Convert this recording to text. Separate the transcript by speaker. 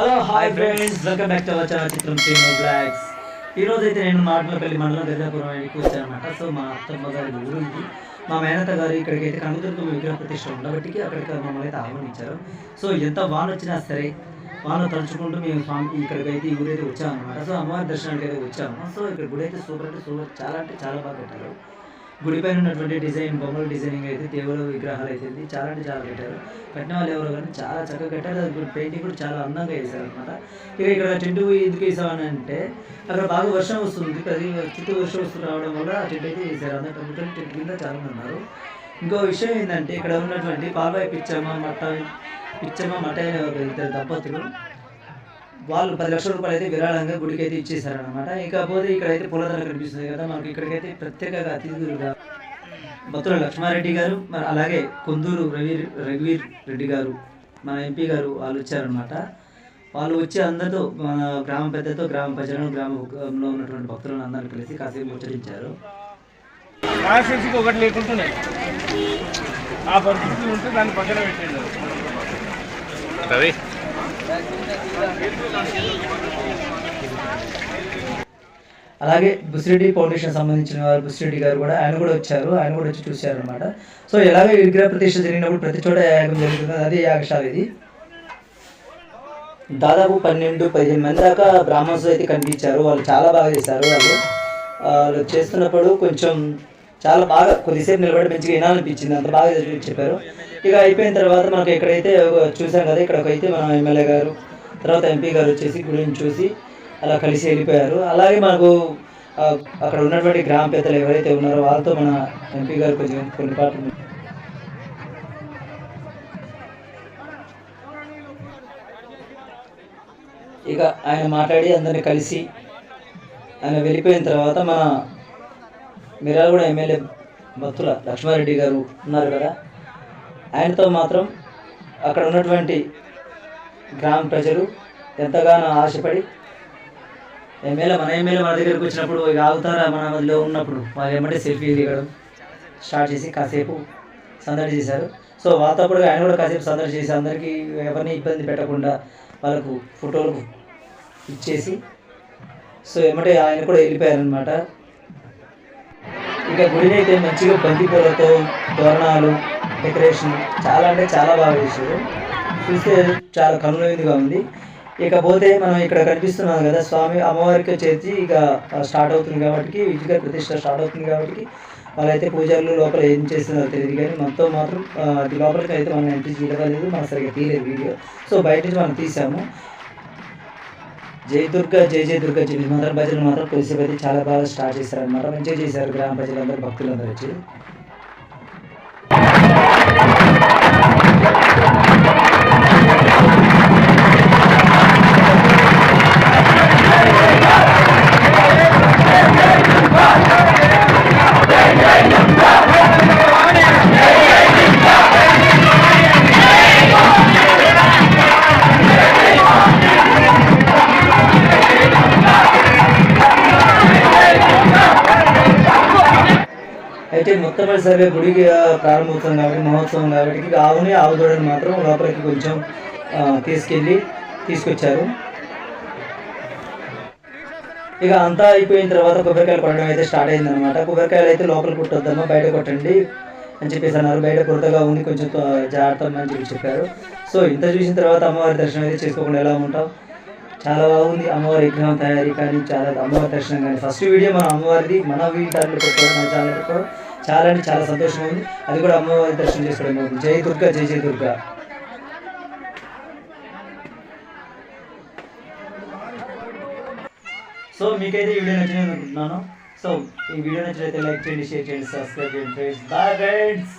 Speaker 1: Hello hi friends welcome back to our channel చిత్రం team blogs ఈ రోజు అయితే నేను మాటలపల్లి మండలం గజాపురం ఆయనకి అనమాట సో మా అత్తమ్మ గారి ఊరు ఇది. మా మేనత గారు ఇక్కడికి అయితే కనుదుర్గం విగ్రహ ప్రతిష్ట ఉండబట్టి అక్కడికి మమ్మల్ని అయితే ఆహ్వానించారు. సో ఎంత వాన వచ్చినా సరే వాన తలుచుకుంటూ మేము స్వామి ఇక్కడికి అయితే ఈ ఊరు అయితే వచ్చామన్నమాట. సో అమ్మవారి దర్శనానికి అయితే వచ్చాము. సో ఇక్కడ గుడి అయితే సూపర్ అంటే సూపర్ చాలా అంటే చాలా బాగా పెట్టారు. గుడి పైన ఉన్నటువంటి డిజైన్ బొమ్మల డిజైనింగ్ అయితే దేవుడు విగ్రహాలు అయితే చాలా అంటే చాలా కట్టారు. కట్టిన వాళ్ళు ఎవరు కానీ చాలా చక్కగా కట్టారు. అది పెయింటింగ్ కూడా చాలా అందంగా వేశారు అనమాట ఇక ఇక్కడ టెంట్ ఎందుకు వేసామని అంటే అక్కడ బాగా వర్షం వస్తుంది. అది చుట్టూ వర్షం వస్తుంది రావడం వల్ల ఆ టెంట్ అయితే వేసారు అందరూ చెట్టు టెంట్ కింద చాలా ఉన్నారు. ఇంకో విషయం ఏంటంటే ఇక్కడ ఉన్నటువంటి బాబాయ్ పిచ్చమ్మ మట్ట పిచ్చమ్మ మట్ట అనే ఒక ఇద్దరు దంపతులు. వాళ్ళు పది లక్షల రూపాయలు అయితే విరాళంగా గుడికి అయితే ఇచ్చేసారనమాట ఇకపోతే ఇక్కడైతే పూలధర కనిపిస్తుంది కదా మనకి ఇక్కడికైతే ప్రత్యేకంగా అతిథులుగా భక్తుల లక్ష్మారెడ్డి గారు మరి అలాగే కొందూరు రవి రఘువీర్ రెడ్డి గారు మన ఎంపీ గారు వాళ్ళు వచ్చారనమాట వాళ్ళు వచ్చి అందరితో మన గ్రామ పెద్దతో గ్రామ ప్రజలను గ్రామంలో ఉన్నటువంటి భక్తులను అందరిని కలిసి కాసేపు ముచ్చరించారు
Speaker 2: కాన్స్టిట్యూన్సీకి ఒకటి లేకుంటున్నాయి. ఆ పరిస్థితి ఉంటే దాన్ని పక్కన పెట్టండి
Speaker 3: రవి
Speaker 1: అలాగే బుసిరెడ్డి ఫౌండేషన్ సంబంధించిన వారు బుసిరెడ్డి గారు కూడా ఆయన కూడా వచ్చారు. ఆయన కూడా వచ్చి చూశారనమాట సో ఎలాగో విగ్రహ ప్రతిష్ట జరిగినప్పుడు ప్రతి చోట యాగం జరుగుతుంది. అది యాగశాల ఇది? దాదాపు పన్నెండు పదిహేను మంది దాకా బ్రాహ్మణ్స్ అయితే కనిపించారు. వాళ్ళు చాలా బాగా చేశారు. వాళ్ళు వాళ్ళు చేస్తున్నప్పుడు కొంచెం చాలా బాగా కొద్దిసేపు నిలబడి మంచిగా వినాలనిపించింది. అంత బాగా చెప్పారు. ఇక అయిపోయిన తర్వాత మనకు ఎక్కడైతే చూసాం కదా ఇక్కడికైతే మన ఎమ్మెల్యే గారు తర్వాత ఎంపీ గారు వచ్చేసి గుడిని చూసి అలా కలిసి వెళ్ళిపోయారు. అలాగే మనకు అక్కడ ఉన్నటువంటి గ్రామ పెద్దలు ఎవరైతే ఉన్నారో వాళ్ళతో మన ఎంపీ గారు కొంచెం కొన్ని పాటలు ఇక ఆయన మాట్లాడి అందరిని కలిసి ఆయన వెళ్ళిపోయిన తర్వాత మన మిరాలగూడ ఎమ్మెల్యే భక్తుల లక్ష్మారెడ్డి గారు ఉన్నారు కదా? ఆయనతో మాత్రం అక్కడ ఉన్నటువంటి గ్రామ ప్రజలు ఎంతగానో ఆశపడి ఎమ్మెల్యే మన ఎమ్మెల్యే మన దగ్గరికి వచ్చినప్పుడు ఇక ఆగుతారా మన మధ్యలో ఉన్నప్పుడు? వాళ్ళు ఏమంటే సెల్ఫీ దిగడం స్టార్ట్ చేసి కాసేపు సందడి చేశారు. సో వాళ్ళతో కూడా ఆయన కూడా కాసేపు సందడి చేసి అందరికీ ఎవరిని ఇబ్బంది పెట్టకుండా వాళ్ళకు ఫోటోలు ఇచ్చేసి సో ఏమంటే ఆయన కూడా వెళ్ళిపోయారనమాట ఇక గుడిని అయితే మంచిగా బంతిపూలతో తోరణాలు డెకరేషన్ చాలా అంటే చాలా బాగా చేశారు. చూస్తే చాలా కనులవిందుగా ఉంది. ఇకపోతే మనం ఇక్కడ కనిపిస్తున్నాం కదా స్వామి అమ్మవారికి వచ్చేసి ఇక స్టార్ట్ అవుతుంది కాబట్టి విజయ ప్రతిష్ట స్టార్ట్ అవుతుంది కాబట్టి వాళ్ళైతే పూజారులు లోపల ఏం చేస్తున్నారో తెలియదు కానీ మనతో మాత్రం అది లోపలికి అయితే మనం ఎంట్రీ చేయలేదు మనం సరిగ్గా తీయలేదు వీడియో. సో బయట నుంచి మనం తీసాము. జై దుర్గా జై జై దుర్గా చెప్పి మాత్రం భజనలు మాత్రం కొద్దిసేపు అయితే చాలా బాగా స్టార్ట్ చేశారనమాట మంచిగా చేశారు గ్రామ ప్రజలందరూ భక్తులందరూ వచ్చి. అయితే మొట్టమొదటిసారిగా గుడికి ప్రారంభమవుతుంది కాబట్టి మహోత్సవం కాబట్టి ఆవుని ఆవు దూడని మాత్రం లోపలికి కొంచెం తీసుకెళ్ళి తీసుకొచ్చారు. ఇక అంతా అయిపోయిన తర్వాత కొబ్బరికాయలు కొట్టడం అయితే స్టార్ట్ అయింది అనమాట కొబ్బరికాయలు అయితే లోపల కొట్టొద్దమ్మా బయట కొట్టండి అని చెప్పేసి అన్నారు. బయట కొరతగా ఉంది కొంచెం జాగ్రత్త అని చెప్పి చెప్పారు. సో ఇంత చూసిన తర్వాత అమ్మవారి దర్శనం అయితే చేసుకోకుండా ఎలా ఉంటాం? చాలా బాగుంది. అమ్మవారి విగ్రహం తయారీ కానీ చాలా అమ్మవారి దర్శనం కానీ. ఫస్ట్ వీడియో మన అమ్మవారిది మన వీటిలో పెట్టుకోవడం మన ఛానల్ పెట్టుకోవడం చాలా అంటే చాలా సంతోషంగా ఉంది. అది కూడా అమ్మవారి దర్శనం చేసుకోవడం బాగుంది జై దుర్గా జై జై దుర్గా. సో మీకైతే వీడియో నచ్చింది అనుకుంటున్నాను. సో ఈ వీడియో నచ్చినైతే లైక్ చేయండి షేర్ చేయండి సబ్స్క్రైబ్ చేయండి ఫ్రెండ్స్. Bye friends.